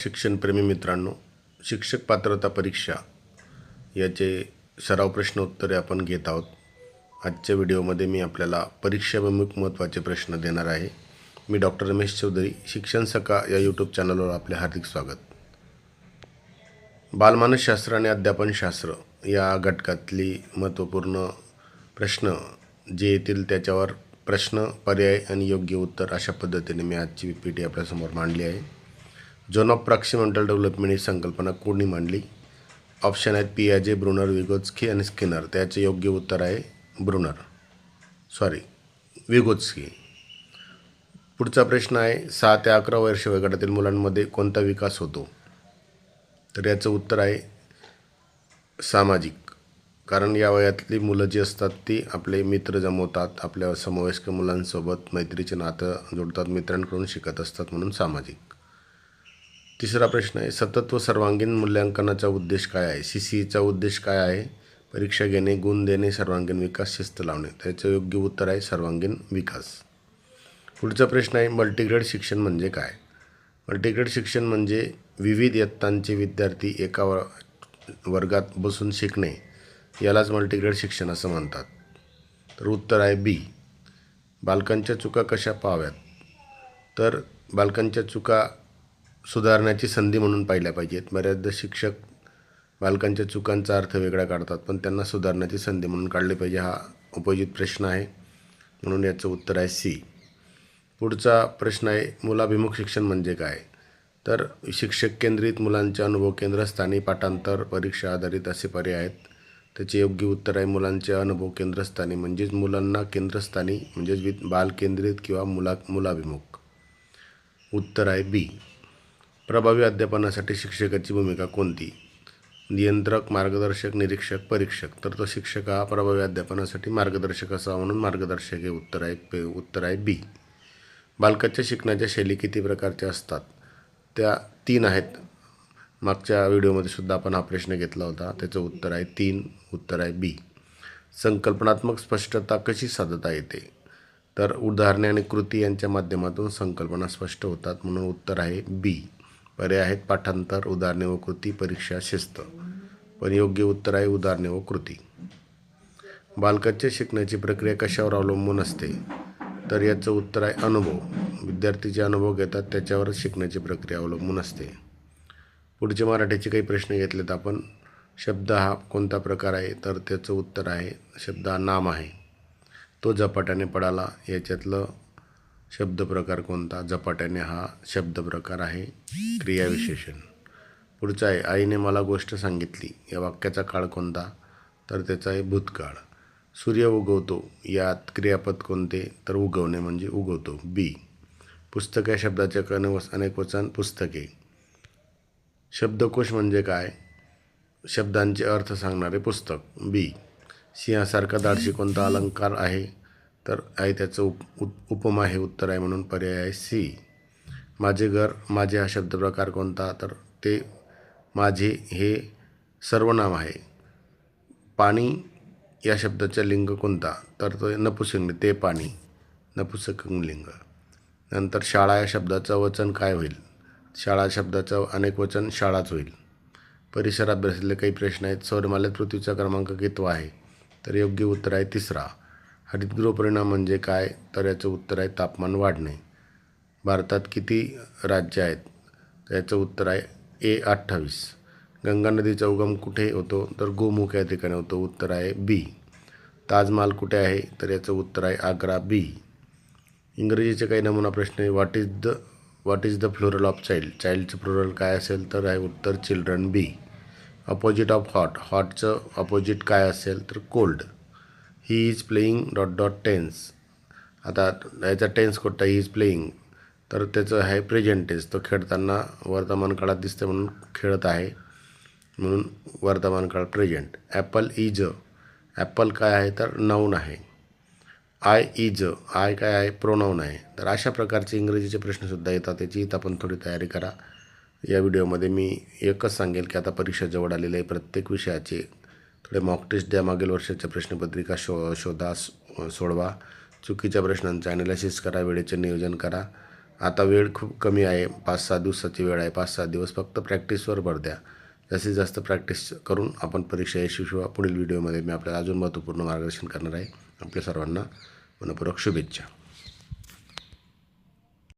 शिक्षणप्रेमी मित्रांनो शिक्षक पात्रता परीक्षा याचे सराव प्रश्न उत्तरे आपण घेत आहोत. आजच्या व्हिडिओमध्ये मी आपल्याला परीक्षाभिमुख महत्त्वाचे प्रश्न देणार आहे. मी डॉक्टर रमेश चौधरी शिक्षण सका या यूट्यूब चॅनलवर आपले हार्दिक स्वागत. बालमानसशास्त्र आणि अध्यापनशास्त्र या घटकातली महत्त्वपूर्ण प्रश्न जे येतील त्याच्यावर प्रश्न पर्याय आणि योग्य उत्तर अशा पद्धतीने मी आजची पी टी आपल्यासमोर मांडली आहे. झोन ऑफ प्रॉक्सिमेंटल डेव्हलपमेंट ही संकल्पना कोणी मांडली. ऑप्शन आहेत पियाजे ब्रुनर विगोत्स्की आणि स्किनर त्याचे योग्य उत्तर आहे ब्रुनर सॉरी विगोत्स्की पुढचा प्रश्न आहे सहा ते अकरा वर्ष वयोगटातील मुलांमध्ये कोणता विकास होतो? तर याचं उत्तर आहे सामाजिक. कारण या वयातली मुलं जी असतात ती आपले मित्र जमवतात आपल्या समवयस्क मुलांसोबत मैत्रीचे नातं जोडतात मित्रांकडून शिकत असतात म्हणून सामाजिक. तिसरा प्रश्न आहे सतत व सर्वांगीण मूल्यांकनाचा उद्देश काय आहे? सी सी ईचा उद्देश काय आहे? परीक्षा घेणे गुण देणे सर्वांगीण विकास शिस्त लावणे. त्याचं योग्य उत्तर आहे सर्वांगीण विकास. पुढचा प्रश्न आहे मल्टीग्रेड शिक्षण म्हणजे काय? मल्टीग्रेड शिक्षण म्हणजे विविध इयत्तांचे विद्यार्थी एका व वर्गात बसून शिकणे. यालाच मल्टीग्रेड शिक्षण असं म्हणतात. तर उत्तर आहे बी बालकांच्या चुका कशा पाहाव्यात? तर बालकांच्या चुका सुधारण्याची संधी म्हणून पाहिल्या पाहिजेत. बऱ्याचदा शिक्षक बालकांच्या चुकांचा अर्थ वेगळा काढतात पण त्यांना सुधारण्याची संधी म्हणून काढली पाहिजे हा उपयोजित प्रश्न आहे. म्हणून याचं उत्तर आहे सी. पुढचा प्रश्न आहे मुलाभिमुख शिक्षण म्हणजे काय? तर शिक्षक केंद्रित मुलांचे अनुभव केंद्रस्थानी पाठांतर परीक्षा आधारित असे पर्याय आहेत. त्याचे योग्य उत्तर आहे मुलांचे अनुभव केंद्रस्थानी म्हणजेच मुलांना केंद्रस्थानी म्हणजेच वि बाल केंद्रित किंवा मुला मुलाभिमुख. उत्तर आहे बी. प्रभावी अध्यापनासाठी शिक्षकाची भूमिका कोणती? नियंत्रक मार्गदर्शक निरीक्षक परीक्षक. तर तो शिक्षक हा प्रभावी अध्यापनासाठी मार्गदर्शक असावा म्हणून मार्गदर्शक हे उत्तर आहे पे उत्तर आहे बी. बालकाच्या शिकण्याच्या शैली किती प्रकारच्या असतात? त्या तीन आहेत. मागच्या व्हिडिओमध्ये सुद्धा आपण हा प्रश्न घेतला होता. त्याचं उत्तर आहे तीन उत्तर आहे बी. संकल्पनात्मक स्पष्टता कशी साधता येते? तर उदाहरणे आणि कृती यांच्या माध्यमातून संकल्पना स्पष्ट होतात म्हणून उत्तर आहे बी. पर्याय आहेत पाठांतर उदाहरणे व कृती परीक्षा शिस्त. पण योग्य उत्तर आहे उदाहरणे व कृती. बालकाच्या शिकण्याची प्रक्रिया कशावर अवलंबून असते? तर याचं उत्तर आहे अनुभव. विद्यार्थी जे अनुभव घेतात त्याच्यावरच शिकण्याची प्रक्रिया अवलंबून असते. पुढचे मराठीचे काही प्रश्न घेतलेत आपण. शब्द हा कोणता प्रकार आहे? तर त्याचं उत्तर आहे शब्द हा नाम आहे. तो झपाट्याने पडाला याच्यातलं शब्द प्रकार कोणता? झपाट्याने हा शब्द प्रकार आहे. क्रियाविशेषण. पुढचा आहे आईने मला गोष्ट सांगितली. या वाक्याचा काळ कोणता? तर त्याचा आहे भूतकाळ. सूर्य उगवतो यात क्रियापद कोणते? तर उगवणे म्हणजे उगवतो. बी पुस्तक या शब्दाचे कनवस अनेक वचन पुस्तके. शब्दकोश म्हणजे काय? शब्दांचे अर्थ सांगणारे पुस्तक. बी सिंहासारखा दाडशी कोणता अलंकार आहे? तर आहे त्याचं उप उप उपमा हे उत्तर आहे म्हणून पर्याय आहे सी. माझे घर माझे हा शब्दप्रकार कोणता? तर ते माझे हे सर्वनाम आहे. पाणी या शब्दाचा लिंग कोणता? तर तो नपुसंग ते पाणी नपुसकलिंग नंतर शाळा या शब्दाचं वचन काय होईल? शाळा शब्दाचं अनेक वचन शाळाच होईल. परिसर अभ्यासातले काही प्रश्न आहेत. सौरमालेत पृथ्वीचा क्रमांक कितवा आहे? तर योग्य उत्तर आहे तिसरा. हरितगृह परिणाम म्हणजे काय? तर याचं उत्तर आहे तापमान वाढणे. भारतात किती राज्य आहेत? तर याचं उत्तर आहे ए अठ्ठावीस. गंगा नदीचा उगम कुठे होतो? तर गोमुख या ठिकाणी होतो. उत्तर आहे बी. ताजमहाल कुठे आहे? तर याचं उत्तर आहे आग्रा बी. इंग्रजीचे काही नमुना प्रश्न आहे. What is the what is the floral of child चाइल्डचं floral काय असेल? तर आहे उत्तर children B. Opposite of hot हॉटचं opposite काय असेल? तर cold he is playing dot dot tense आता याचा टेन्स कोणता? ही इज प्लेईंग तर त्याचं आहे प्रेझेंट टेन्स तो खेळताना वर्तमान काळात दिसते म्हणून खेळत आहे. म्हणून वर्तमान काळ प्रेझेंट ॲपल इज ॲपल काय आहे? तर नाऊन आहे. आय इज आय काय आहे? प्रोनाऊन आहे. तर अशा प्रकारचे इंग्रजीचे प्रश्नसुद्धा येतात. त्याची इथं आपण थोडी तयारी करा. या व्हिडिओमध्ये मी एकच सांगेल की आता परीक्षा जवळ आलेली आहे प्रत्येक विषयाचे थोडे मॉक टेस्ट द्या मागील वर्षाच्या प्रश्नपत्रिका शो शोधा सोडवा. चुकीच्या प्रश्नांचं ॲनालिसिस करा वेळेचे नियोजन करा. आता वेळ खूप कमी आहे. पाच सहा दिवसाची वेळ आहे. पाच सहा दिवस फक्त प्रॅक्टिसवर भर द्या. जास्तीत जास्त प्रॅक्टिस करून आपण परीक्षा यशस्वी पुढील व्हिडिओमध्ये मी आपल्याला अजून महत्त्वपूर्ण मार्गदर्शन करणार आहे. आपल्या सर्वांना मनपूर्वक शुभेच्छा.